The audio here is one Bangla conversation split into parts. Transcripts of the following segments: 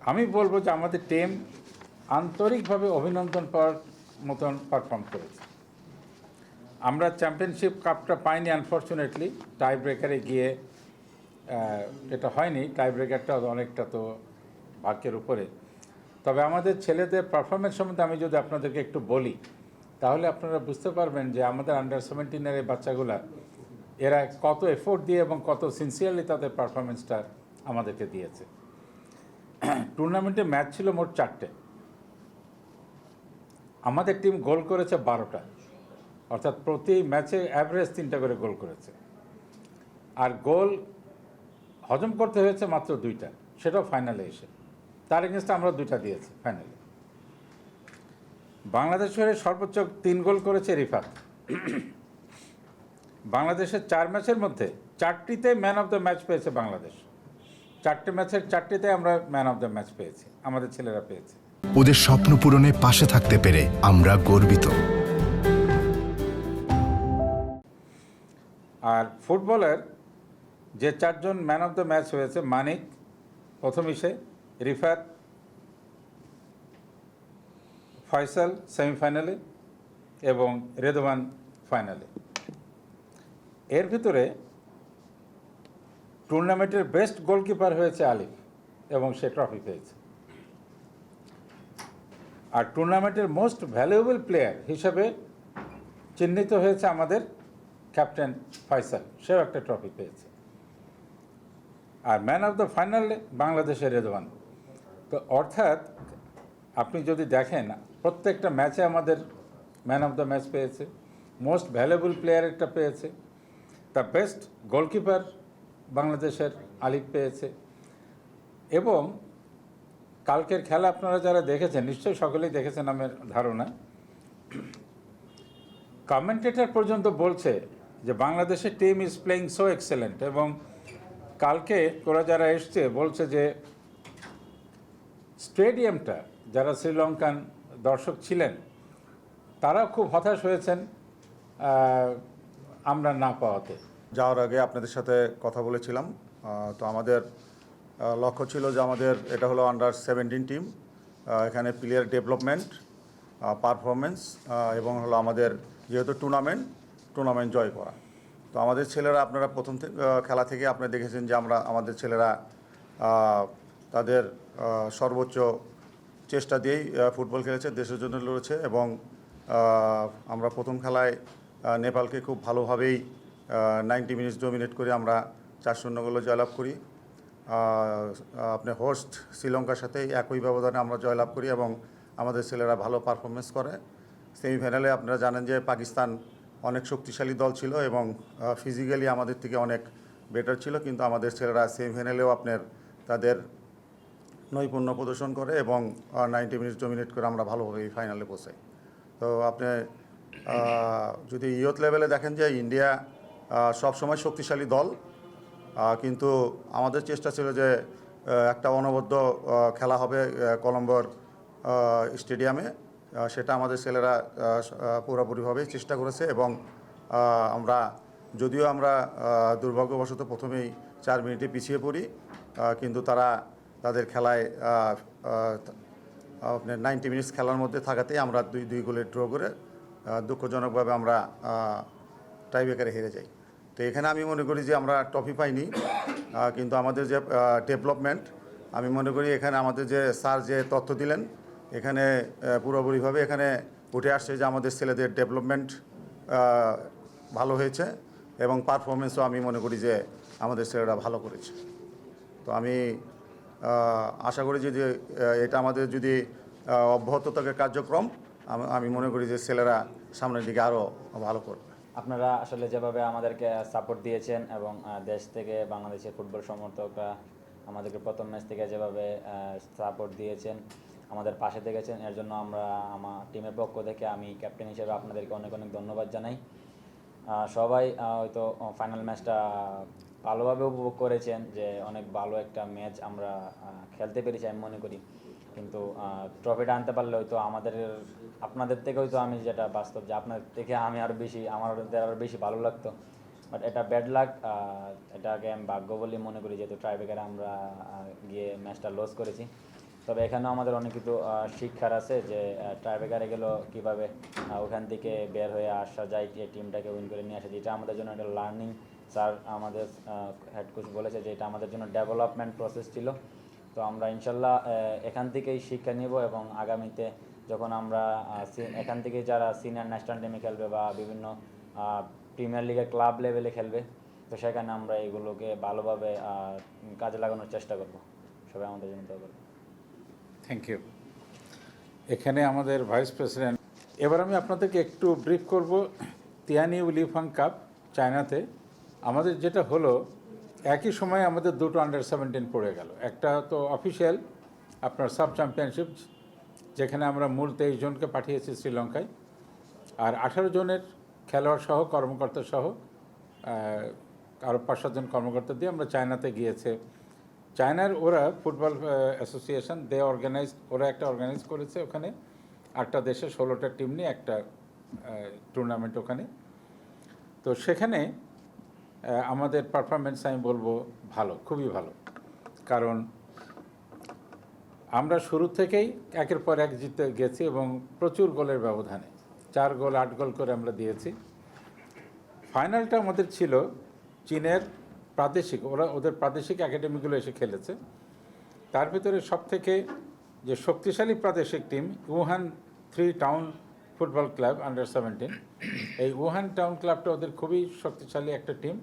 আমি বলব যে আমাদের টিম আন্তরিকভাবে অভিনন্দন পাওয়ার মতন পারফর্ম করেছে। আমরা চ্যাম্পিয়নশিপ কাপটা পাইনি আনফর্চুনেটলি টাই ব্রেকারে গিয়ে এটা হয়নি। টাই ব্রেকারটা অনেকটা তো ভাগ্যের উপরে। তবে আমাদের ছেলেদের পারফরমেন্স সম্বন্ধে আমি যদি আপনাদেরকে একটু বলি, তাহলে আপনারা বুঝতে পারবেন যে আমাদের আন্ডার সেভেন্টিনের এই বাচ্চাগুলা, এরা কত এফোর্ট দিয়ে এবং কত সিনসিয়ারলি তাদের পারফরমেন্সটা আমাদেরকে দিয়েছে। টুর্নামেন্টে ম্যাচ ছিল মোট চারটে। আমাদের টিম গোল করেছে বারোটা। অর্থাৎ প্রতি ম্যাচে অ্যাভারেজ তিনটা করে গোল করেছে। আর গোল হজম করতে হয়েছে মাত্র দুইটা। সেটাও ফাইনালে এসে। তার এগেনস্টে আমরা দুইটা দিয়েছি ফাইনালে বাংলাদেশের সর্বোচ্চ তিন গোল করেছে রিফাত। বাংলাদেশের চার ম্যাচের মধ্যে চারটিতে ম্যান অফ দ্য ম্যাচ পেয়েছে বাংলাদেশ। চারটে ম্যাচের চারটিতে আমরা ম্যান অফ দ্য ম্যাচ পেয়েছি আমাদের ছেলেরা পেয়েছে। ওদের স্বপ্ন পূরণে পাশে থাকতে পেরে আমরা গর্বিত। আর ফুটবলের যে চারজন ম্যান অফ দ্য ম্যাচ হয়েছে মানিক প্রথম ইসে রিফাত ফয়সাল সেমিফাইনালে এবং রেদওয়ান ফাইনালে। এর ভিতরে টুর্নামেন্টের বেস্ট গোলকিপার হয়েছে আলিফ এবং সে ট্রফি পেয়েছে। আর টুর্নামেন্টের মোস্ট ভ্যালুয়েবল প্লেয়ার হিসেবে চিহ্নিত হয়েছে আমাদের ক্যাপ্টেন ফয়সাল, সেও একটা ট্রফি পেয়েছে। আর ম্যান অফ দ্য ফাইনালে বাংলাদেশের রেদওয়ান। তো অর্থাৎ আপনি যদি দেখেন, প্রত্যেকটা ম্যাচে আমাদের ম্যান অফ দ্য ম্যাচ পেয়েছে, মোস্ট ভ্যালুয়েবল প্লেয়ার একটা পেয়েছে, দ্য বেস্ট গোলকিপার বাংলাদেশের আলিফ পেয়েছে। এবং কালকের খেলা আপনারা যারা দেখেছেন, নিশ্চয়ই সকলেই দেখেছেন আমার ধারণা। কমেন্টেটার পর্যন্ত বলছে যে বাংলাদেশের team is playing so excellent এবং কালকে ওরা যারা এসছে বলছে যে স্টেডিয়ামটা যারা শ্রীলঙ্কান দর্শক ছিলেন তারা খুব হতাশ হয়েছেন আমরা না পাওয়াতে। যাওয়ার আগে আপনাদের সাথে কথা বলেছিলাম। তো আমাদের লক্ষ্য ছিল যে আমাদের এটা হলো আন্ডার সেভেন্টিন টিম এখানে প্লেয়ার ডেভেলপমেন্ট পারফরমেন্স এবং হলো আমাদের যেহেতু টুর্নামেন্ট টুর্নামেন্ট জয় করা। তো আমাদের ছেলেরা আপনারা প্রথম খেলা থেকে আপনারা দেখেছেন যে আমরা, আমাদের ছেলেরা তাদের সর্বোচ্চ চেষ্টা দিয়েই ফুটবল খেলেছে, দেশের জন্য লড়েছে এবং আমরা প্রথম খেলায় নেপালকে খুব ভালোভাবেই নাইনটি মিনিটস ডোমিনেট করে আমরা চার শূন্য গোলে জয়লাভ করি। আপনি হোস্ট শ্রীলঙ্কার সাথে একই ব্যবধানে আমরা জয়লাভ করি এবং আমাদের ছেলেরা ভালো পারফরমেন্স করে। সেমিফাইনালে আপনারা জানেন যে পাকিস্তান অনেক শক্তিশালী দল ছিল এবং ফিজিক্যালি আমাদের থেকে অনেক বেটার ছিল, কিন্তু আমাদের ছেলেরা সেমিফাইনালেও আপনার তাদের নৈপুণ্য প্রদর্শন করে এবং নাইনটি মিনিটস ডোমিনেট করে আমরা ভালোভাবে এই ফাইনালে পৌঁছাই। তো আপনি যদি ইয়ত লেভেলে দেখেন যে ইন্ডিয়া সবসময় শক্তিশালী দল। কিন্তু আমাদের চেষ্টা ছিল যে একটা অনবদ্য খেলা হবে কলম্বোর স্টেডিয়ামে। সেটা আমাদের ছেলেরা পুরোপুরিভাবেই চেষ্টা করেছে এবং আমরা, যদিও আমরা দুর্ভাগ্যবশত প্রথমেই চার মিনিটে পিছিয়ে পড়ি কিন্তু তারা তাদের খেলায় আপনার নাইনটি মিনিটস খেলার মধ্যে থাকাতেই আমরা দুই দুই গোলে ড্র করে দুঃখজনকভাবে আমরা টাইব্রেকারে হেরে যাই। তো এখানে আমি মনে করি যে আমরা ট্রফি পাইনি কিন্তু আমাদের যে ডেভেলপমেন্ট, আমি মনে করি এখানে আমাদের যে স্যার যে তথ্য দিলেন, এখানে পুরোপুরিভাবে এখানে উঠে আসছে যে আমাদের ছেলেদের ডেভেলপমেন্ট ভালো হয়েছে এবং পারফরমেন্সও আমি মনে করি যে আমাদের ছেলেরা ভালো করেছে। তো আমি আশা করি যে এটা আমাদের যদি অব্যাহত থাকে কার্যক্রম আমি মনে করি যে ছেলেরা সামনের দিকে আরও ভালো করবে। আপনারা আসলে যেভাবে আমাদেরকে সাপোর্ট দিয়েছেন এবং দেশ থেকে বাংলাদেশের ফুটবল সমর্থকরা আমাদেরকে প্রথম ম্যাচ থেকে যেভাবে সাপোর্ট দিয়েছেন, আমাদের পাশে থেকেছেন এর জন্য আমরা আমার টিমের পক্ষ থেকে আমি ক্যাপ্টেন হিসেবে আপনাদেরকে অনেক অনেক ধন্যবাদ জানাই। সবাই হয়তো ফাইনাল ম্যাচটা ভালোভাবে উপভোগ করেছেন, যে অনেক ভালো একটা ম্যাচ আমরা খেলতে পেরেছি আমি মনে করি। কিন্তু ট্রফিটা আনতে পারলে হয়তো আমাদের, আপনাদের থেকে হয়তো আমি যেটা বাস্তব যে আপনাদের থেকে আমি আরও বেশি, আমার আরও বেশি ভালো লাগতো। বাট এটা ব্যাড লাক এটাকে আমি ভাগ্য বলে মনে করি যেহেতু ট্রাইবেকারে আমরা গিয়ে ম্যাচটা লস করেছি। তবে এখানেও আমাদের অনেক কিছু শিক্ষার আছে যে ট্রাইবেকারে গেলেও কীভাবে ওখান থেকে বের হয়ে আসা যায় টিমটাকে উইন করে নিয়ে আসা যায়, এটা আমাদের জন্য একটা লার্নিং স্যার আমাদের হেড কোচ বলেছে যে এটা আমাদের জন্য ডেভেলপমেন্ট প্রসেস ছিল। তো আমরা ইনশাল্লাহ এখান থেকেই শিক্ষা নিব এবং আগামীতে যখন আমরা এখান থেকে যারা সিনিয়র ন্যাশনাল টিমে খেলবে বা বিভিন্ন প্রিমিয়ার লিগের ক্লাব লেভেলে খেলবে, তো সেখানে আমরা এগুলোকে ভালোভাবে কাজে লাগানোর চেষ্টা করব। সবাই আমাদের জন্য থ্যাংক ইউ এখানে আমাদের ভাইস প্রেসিডেন্ট এবার আমি আপনাদেরকে একটু ব্রিফ করব তিয়ানি উলিফাং কাপ চায়নাতে আমাদের যেটা হলো একই সময়ে আমাদের দুটো আন্ডার সেভেন্টিন পড়ে গেল। একটা তো অফিসিয়াল আপনার সাব চ্যাম্পিয়নশিপ যেখানে আমরা মূল তেইশ জনকে পাঠিয়েছি শ্রীলঙ্কায়। আর আঠারো জনের খেলোয়াড় সহ, কর্মকর্তা সহ আরও পাঁচ সাতজন কর্মকর্তা দিয়ে আমরা চায়নাতে গিয়েছে। চায়নার ওরা ফুটবল অ্যাসোসিয়েশন দে অর্গানাইজ ওরা একটা অর্গানাইজ করেছে ওখানে। আটটা দেশে ষোলোটা টিম নিয়ে একটা টুর্নামেন্ট ওখানে। তো সেখানে আমাদের পারফরমেন্স আমি বলব ভালো, খুবই ভালো। কারণ আমরা শুরু থেকেই একের পর এক জিতে গেছি এবং প্রচুর গোলের ব্যবধানে। চার গোল, আট গোল করে আমরা দিয়েছি। ফাইনালটা আমাদের ছিল চীনের প্রাদেশিক, ওরা ওদের প্রাদেশিক একাডেমিগুলো এসে খেলেছে। তার ভিতরে সব থেকে যে শক্তিশালী প্রাদেশিক team Wuhan three town football club under seventeen এই উহান টাউন ক্লাবটা ওদের খুবই শক্তিশালী একটা টিম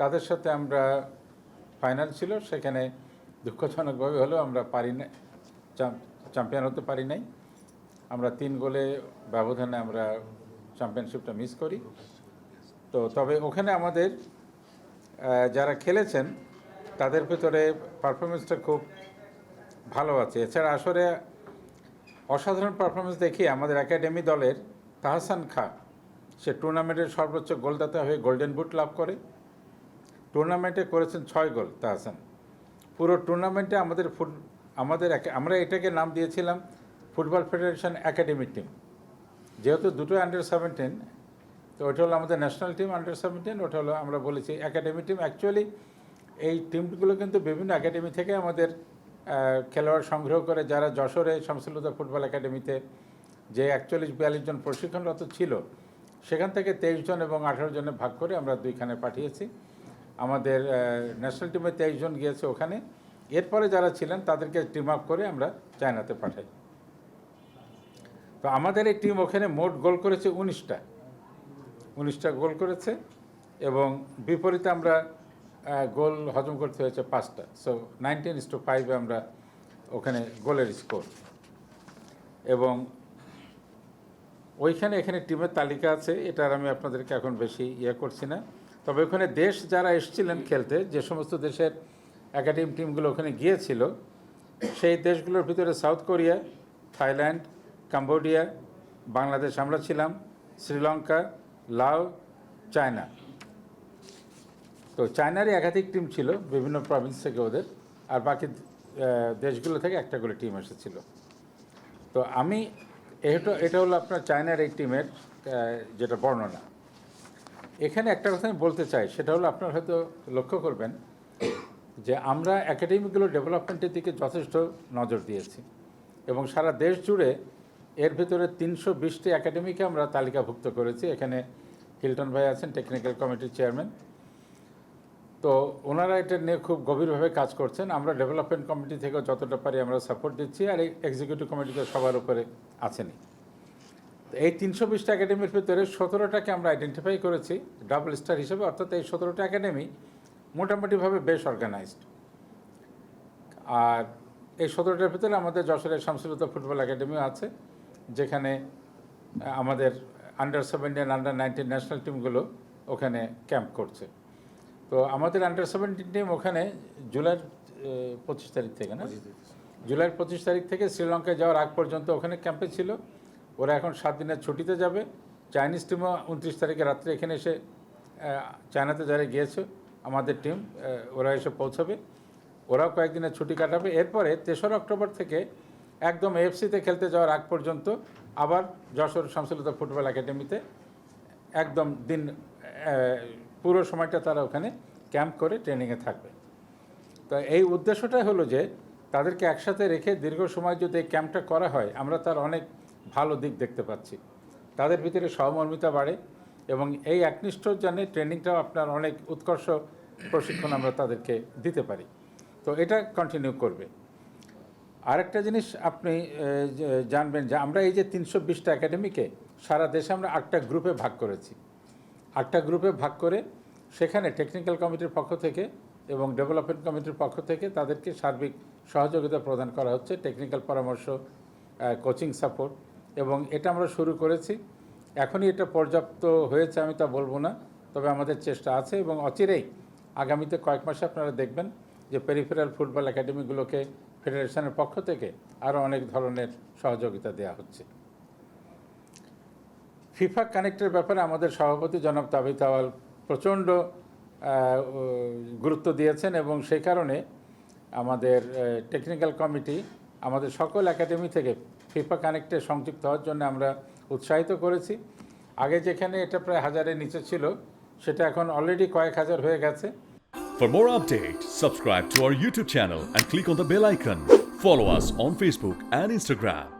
তাদের সাথে আমরা ফাইনাল ছিল, সেখানে দুঃখজনকভাবে হলেও আমরা পারি না চ্যাম্পিয়ন হতে পারি নাই। আমরা তিন গোলে ব্যবধানে আমরা চ্যাম্পিয়নশিপটা মিস করি। তো তবে ওখানে আমাদের যারা খেলেছেন, তাদের ভিতরে পারফরমেন্সটা খুব ভালো আছে। এছাড়া আসলে অসাধারণ পারফরমেন্স দেখি আমাদের একাডেমি দলের তাহসান খা, সে টুর্নামেন্টের সর্বোচ্চ গোলদাতা হয়ে গোল্ডেন বুট লাভ করে। টুর্নামেন্টে করেছেন ছয় গোল তাহসান। পুরো টুর্নামেন্টে আমাদের ফুট আমাদের আমরা এটাকে নাম দিয়েছিলাম ফুটবল ফেডারেশন একাডেমি টিম যেহেতু দুটো আন্ডার সেভেন্টিন তো ওটা হলো আমাদের ন্যাশনাল টিম আন্ডার সেভেন্টিন ওটা হলো আমরা বলেছি একাডেমি টিম অ্যাকচুয়ালি এই টিমগুলো কিন্তু বিভিন্ন একাডেমি থেকে আমাদের খেলোয়াড় সংগ্রহ করে যারা যশোরে শামসুল্লাহ ফুটবল একাডেমিতে যে একচল্লিশ, বিয়াল্লিশ জন প্রশিক্ষণরত ছিল, সেখান থেকে তেইশ জন এবং আঠারো জনে ভাগ করে আমরা দুইখানে পাঠিয়েছি। আমাদের ন্যাশনাল টিমে তেইশ জন গিয়েছে ওখানে। এরপরে যারা ছিলেন, তাদেরকে টিম আপ করে আমরা চায়নাতে পাঠাই। তো আমাদের এই টিম ওখানে মোট গোল করেছে উনিশটা। উনিশটা গোল করেছে এবং বিপরীতে আমরা গোল হজম করতে হয়েছে পাঁচটা। সো নাইনটিন ইস টু ফাইভে আমরা ওখানে গোলের স্কোর এবং ওইখানে, এখানে টিমের তালিকা আছে, এটার আমি আপনাদেরকে এখন বেশি ইয়ে করছি না। তবে ওখানে দেশ যারা এসেছিলেন খেলতে, যে সমস্ত দেশের একাডেমি টিমগুলো ওখানে গিয়েছিল, সেই দেশগুলোর ভিতরে South Korea Thailand Cambodia Bangladesh আমরা ছিলাম শ্রীলঙ্কা লাও চায়না তো চায়নারই একাধিক টিম ছিল, বিভিন্ন প্রভিন্স থেকে ওদের, আর বাকি দেশগুলো থেকে একটা করে টিম এসেছিল। তো আমি, এটা এটা হলো আপনার চায়নার এই টিমের যেটা বর্ণনা। এখানে একটা কথা আমি বলতে চাই, সেটা হলো আপনার হয়তো লক্ষ্য করবেন যে আমরা একাডেমিগুলো ডেভেলপমেন্টের দিকে যথেষ্ট নজর দিয়েছি এবং সারা দেশ জুড়ে এর ভিতরে তিনশো বিশটি একাডেমিকে আমরা তালিকাভুক্ত করেছি। এখানে হিলটন ভাই আছেন টেকনিক্যাল কমিটির চেয়ারম্যান তো ওনারা এটা নিয়ে খুব গভীরভাবে কাজ করছেন। আমরা ডেভেলপমেন্ট কমিটি থেকে যতটা পারি আমরা সাপোর্ট দিচ্ছি আর এক্সিকিউটিভ কমিটিতে সবার উপরে আছেনই। তো এই তিনশো বিশটা একাডেমির ভিতরে সতেরোটাকে আমরা আইডেন্টিফাই করেছি ডাবল স্টার হিসেবে, অর্থাৎ এই সতেরোটা একাডেমি মোটামুটিভাবে বেশ অর্গানাইজড আর এই সতেরোটার ভিতরে আমাদের যশোরের শামসুলতা ফুটবল একাডেমিও আছে, যেখানে আমাদের under seventeen under nineteen national টিমগুলো ওখানে ক্যাম্প করছে। তো আমাদের আন্ডার সেভেন্টিন টিম ওখানে জুলাইয়ের পঁচিশ তারিখ থেকে না? জুলাইয়ের পঁচিশ তারিখ থেকে শ্রীলঙ্কায় যাওয়ার আগ পর্যন্ত ওখানে ক্যাম্পে ছিল। ওরা এখন সাত দিনের ছুটিতে যাবে। চাইনিজ টিমও উনত্রিশ তারিখে রাত্রে এখানে এসে চায়নাতে যারা গিয়েছে আমাদের টিম ওরা এসে পৌঁছাবে। ওরাও কয়েকদিনের ছুটি কাটাবে। এরপরে তেসরা অক্টোবর থেকে একদম এফসিতে খেলতে যাওয়ার আগ পর্যন্ত আবার যশোর শামসুলতা ফুটবল একাডেমিতে একদম দিন পুরো সময়টা তারা ওখানে ক্যাম্প করে ট্রেনিংয়ে থাকবে। তো এই উদ্দেশ্যটাই হলো যে, তাদেরকে একসাথে রেখে দীর্ঘ সময় যদি এই ক্যাম্পটা করা হয়, আমরা তার অনেক ভালো দিক দেখতে পাচ্ছি। তাদের ভিতরে সহমর্মিতা বাড়ে এবং এই একনিষ্ঠ জানে ট্রেনিংটাও আপনার অনেক উৎকর্ষ প্রশিক্ষণ আমরা তাদেরকে দিতে পারি। তো এটা কন্টিনিউ করবে। আরেকটা জিনিস আপনি জানবেন যে আমরা এই যে তিনশো বিশটা একাডেমিকে সারা দেশে আমরা আটটা গ্রুপে ভাগ করেছি। আটটা গ্রুপে ভাগ করে সেখানে টেকনিক্যাল কমিটির পক্ষ থেকে এবং ডেভেলপমেন্ট কমিটির পক্ষ থেকে তাদেরকে সার্বিক সহযোগিতা প্রদান করা হচ্ছে টেকনিক্যাল পরামর্শ কোচিং সাপোর্ট এবং এটা আমরা শুরু করেছি। এখনই এটা পর্যাপ্ত হয়েছে আমি তা বলব না, তবে আমাদের চেষ্টা আছে এবং অচিরেই আগামীতে কয়েক মাসে আপনারা দেখবেন যে পেরিফেরাল ফুটবল একাডেমিগুলোকে ফেডারেশনের পক্ষ থেকে আরও অনেক ধরনের সহযোগিতা দেওয়া হচ্ছে। ফিফা কানেক্টের ব্যাপারে আমাদের সভাপতি জনাব তাবিত আওয়াল প্রচণ্ড গুরুত্ব দিয়েছেন এবং সেই কারণে আমাদের টেকনিক্যাল কমিটি আমাদের সকল একাডেমি থেকে ফিফা কানেক্টে সংযুক্ত হওয়ার জন্য আমরা উৎসাহিত করেছি আগে যেখানে এটা প্রায় হাজারের নিচে ছিল সেটা এখন অলরেডি কয়েক হাজার হয়ে গেছে For more updates, subscribe to our YouTube channel and click on the bell icon. Follow us on Facebook and Instagram.